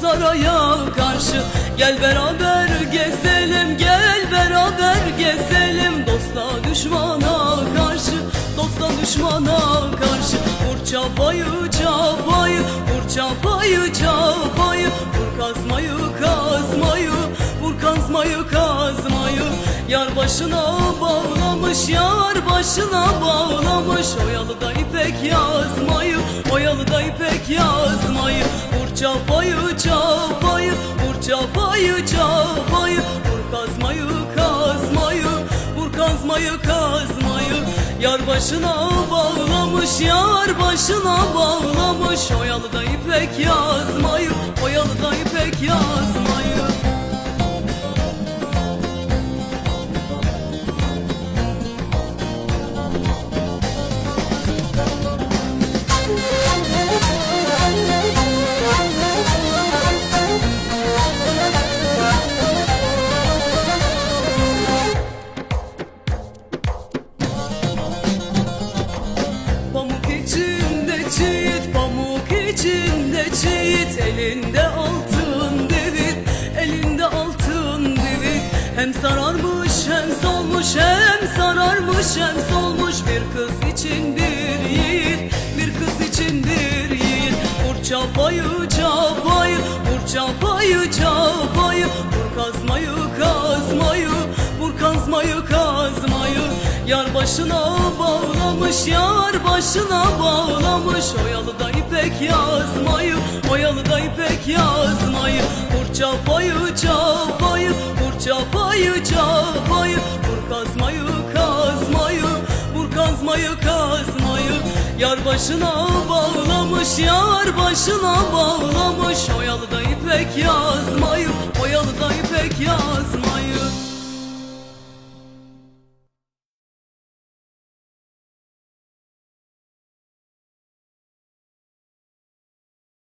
Saraya karşı. Gel beraber gezelim Gel beraber gezelim. Dosta düşmana karşı Dosta düşmana karşı. Vur çapayı çapayı Vur çapayı çapayı. Vur kazmayı kazmayı Vur kazmayı kazmayı. Yar başına bağlamış Yar başına bağlamış. Oyalı da ipek yazmayı Oyalı da ipek yazmayı. Vur çapayı çapayı çapayı çapayı Vur kazmayı kazmayı Vur kazmayı kazmayı. Yar başına bağlamış Yar başına bağlamış. Oyalı da ipek yazmayı Oyalı da ipek yazmayı Elinde altın devir, elinde altın devir. Hem sararmış hem solmuş, hem sararmış hem solmuş. Bir kız için bir yiğit, bir kız için bir yiğit. Vur çapayı çapayı, vur çapayı çapayı. Vur kazmayı kazmayı, başına bağlamış, yar başına bağlamış. Oyalı da ipek yazmayı, oyalı da ipek yazmayı. Vur çapayı çapayı, vur çapayı çapayı Vur kazmayı kazmayı, vur kazmayı kazmayı. Yar başına bağlamış, yar başına bağlamış. Oyalı da ipek yazmayı, oyalı